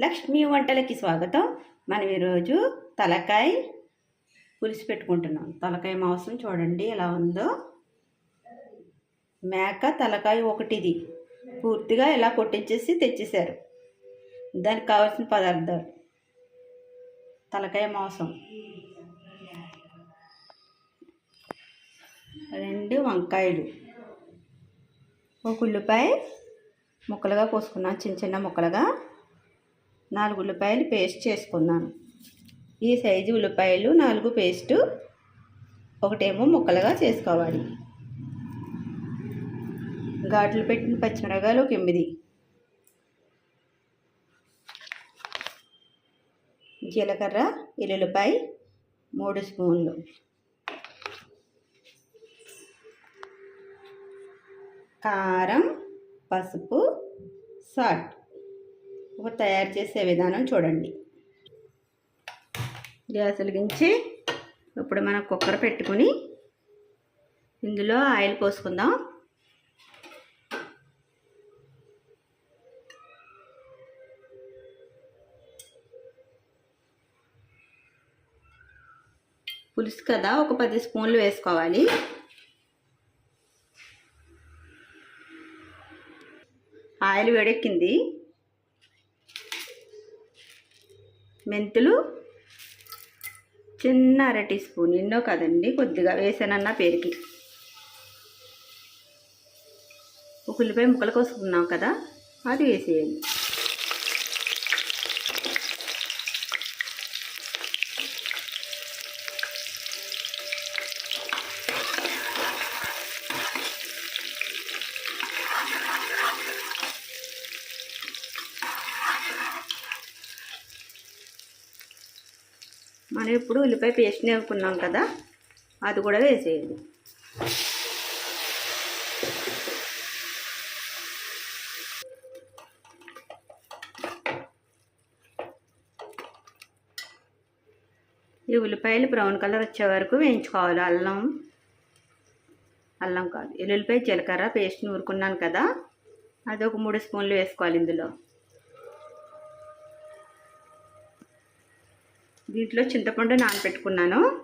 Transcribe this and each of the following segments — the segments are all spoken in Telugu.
లక్ష్మీ వంటలకి స్వాగతం. మనం ఈరోజు తలకాయ పులిసి పెట్టుకుంటున్నాం. తలకాయ మాంసం చూడండి ఎలా ఉందో. మేక తలకాయ ఒకటిది. పూర్తిగా ఇలా కొట్టించేసి తెచ్చేసారు దానికి కావాల్సిన పదార్థాలు. తలకాయ మాంసం. రెండు వంకాయలు. ఒక ఉల్లిపాయ ముక్కలుగా కోసుకున్నాను చిన్న చిన్న ముక్కలుగా. నాలుగు ఉల్లిపాయలు పేస్ట్ చేసుకున్నాను. ఈ సైజు ఉల్లిపాయలు నాలుగు పేస్టు ఒకటేమో ముక్కలుగా చేసుకోవాలి. ఘాట్లు పెట్టిన పచ్చిమిరకాయలు ఒక ఎనిమిది. జీలకర్ర ఎల్లుల్లిపాయ మూడు స్పూన్లు. కారం పసుపు సాల్ట్. తయారు చేసే విధానం చూడండి. గ్యాస్ వెలిగించి ఇప్పుడు మనం కుక్కర్ పెట్టుకుని ఇందులో ఆయిల్ పోసుకుందాం. పులుసు కదా ఒక పది స్పూన్లు వేసుకోవాలి. ఆయిల్ వేడెక్కింది. మెంతులు చిన్న అర టీ స్పూన్ ఎన్నో కదండి కొద్దిగా వేసానన్న పేరుకి. ఒక ఉల్లిపాయ ముక్కలు కోసుకున్నాం కదా అది వేసేయండి. మనం ఇప్పుడు ఉల్లిపాయ పేస్ట్ నేర్పుకున్నాం కదా అది కూడా వేసేయండి. ఈ ఉల్లిపాయలు బ్రౌన్ కలర్ వచ్చే వరకు వేయించుకోవాలి. అల్లం అల్లం కాదు ఎల్లుల్లిపాయ జీలకర్ర పేస్ట్ నూరుకున్నాను కదా అది ఒక మూడు స్పూన్లు వేసుకోవాలి ఇందులో. దీంట్లో చింతపండు నానబెట్టుకున్నాను.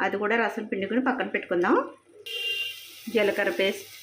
అది కూడా రసం పిండుకుని పక్కన పెట్టుకుందాం. జీలకర్ర పేస్ట్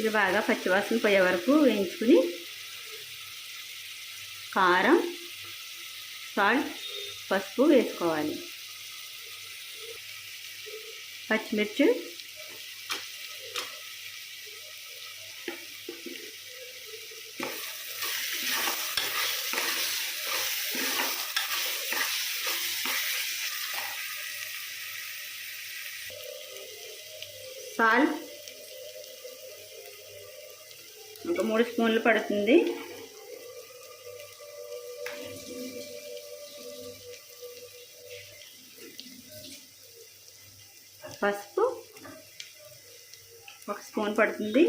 ఇది బాగా పచ్చివాసన పోయే వరకు వేయించుకుని కారం సాల్ట్ పసుపు వేసుకోవాలి. పచ్చిమిర్చి సాల్ట్ ఒక మూడు స్పూన్లు పడుతుంది. పసుపు ఒక స్పూన్ పడుతుంది.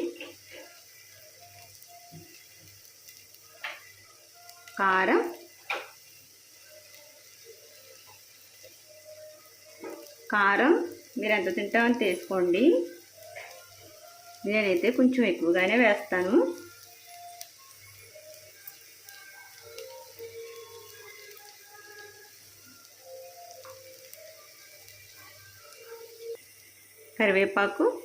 కారం కారం మీరు ఎంత తింటామని తీసుకోండి నేనైతే కొంచెం ఎక్కువగానే వేస్తాను. కరివేపాకు.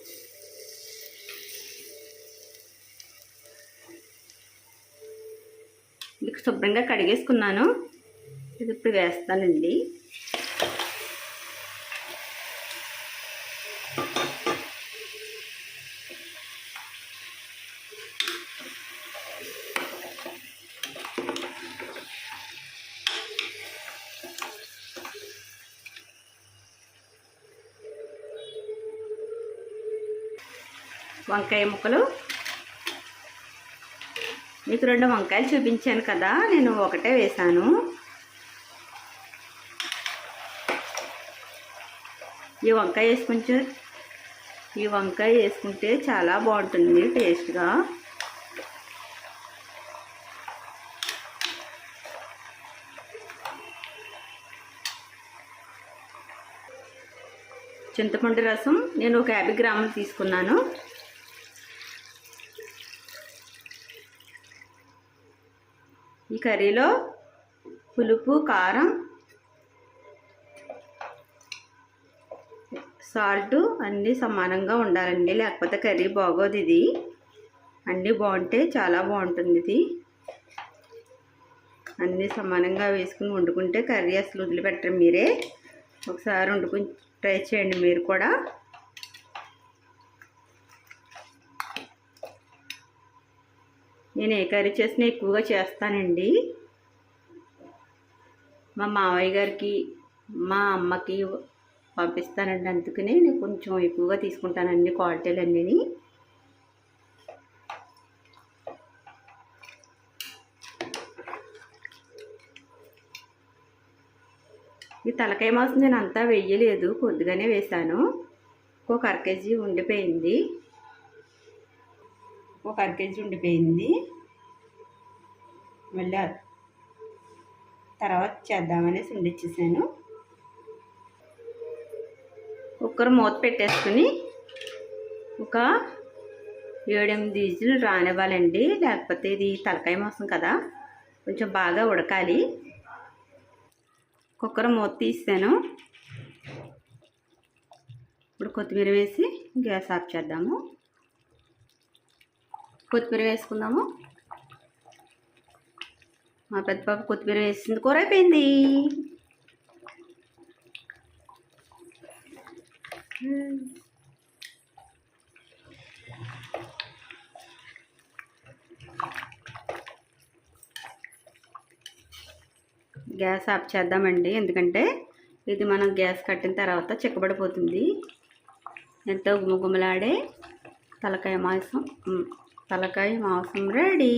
ఇది శుభ్రంగా కడిగేసుకున్నాను. ఇది ఇప్పుడు వేస్తానండి. వంకాయ ముక్కలు. మీకు రెండు వంకాయలు చూపించాను కదా నేను ఒకటే వేశాను. ఈ వంకాయ వేసుకుంటే ఈ వంకాయ వేసుకుంటే చాలా బాగుంటుంది టేస్ట్గా. చింతపండు రసం నేను ఒక యాభై గ్రాములు తీసుకున్నాను. ఈ కర్రీలో పులుపు కారం సాల్ట్ అన్నీ సమానంగా ఉండాలండి. లేకపోతే కర్రీ బాగోదు ఇది. అన్నీ బాగుంటే చాలా బాగుంటుంది ఇది. అన్నీ సమానంగా వేసుకుని వండుకుంటే కర్రీ అసలు వదిలిపెట్టరు మీరే. ఒకసారి వండుకుని ట్రై చేయండి మీరు కూడా. నేను ఏ కర్రీ చేసినా ఎక్కువగా చేస్తానండి. మా మావయ్య గారికి మా అమ్మకి పంపిస్తానండి. అందుకనే నేను కొంచెం ఎక్కువగా తీసుకుంటానండి క్వాలిటీలు అన్నీ ఈ తలకాయ మాసం నేను అంతా వెయ్యలేదు. కొద్దిగానే వేశాను. ఒక అర కేజీ ఉండిపోయింది. ఒక అర కేజీ ఉండిపోయింది. మళ్ళీ తర్వాత చేద్దామనేసి ఉండిచ్చేసాను. కుక్కర్ మూత పెట్టేసుకుని ఒక ఏడెనిమిది ఈజులు రానివ్వాలండి. లేకపోతే ఇది తలకాయ మాసం కదా. కొంచెం బాగా ఉడకాలి. కుక్కర్ మూత తీసాను ఇప్పుడు కొత్తిమీర వేసి గ్యాస్ ఆఫ్ చేద్దాము. కొత్తిమీర వేసుకుందాము. మా పెద్ద పాప కొత్తిమీర వేసింది. కూర అయిపోయింది. గ్యాస్ ఆఫ్ చేద్దామండి. ఎందుకంటే ఇది మనం గ్యాస్ కట్టిన తర్వాత చిక్కబడిపోతుంది. ఎంతో గుమగుమలాడే తలకాయ మాంసం. తలకాయ మాంసం రెడీ.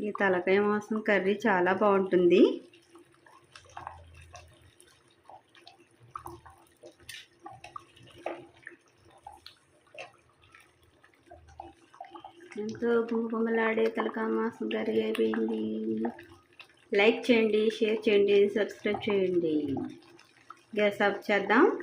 ఈ తలకాయ మాంసం కర్రీ చాలా బాగుంటుంది. ఎంతో గుమగుమలాడే తలకాయ మాంసం కర్రీ అయిపోయింది. లైక్ చేయండి షేర్ చేయండి సబ్స్క్రైబ్ చేయండి. గ్యాస్ ఆఫ్ చేద్దాం.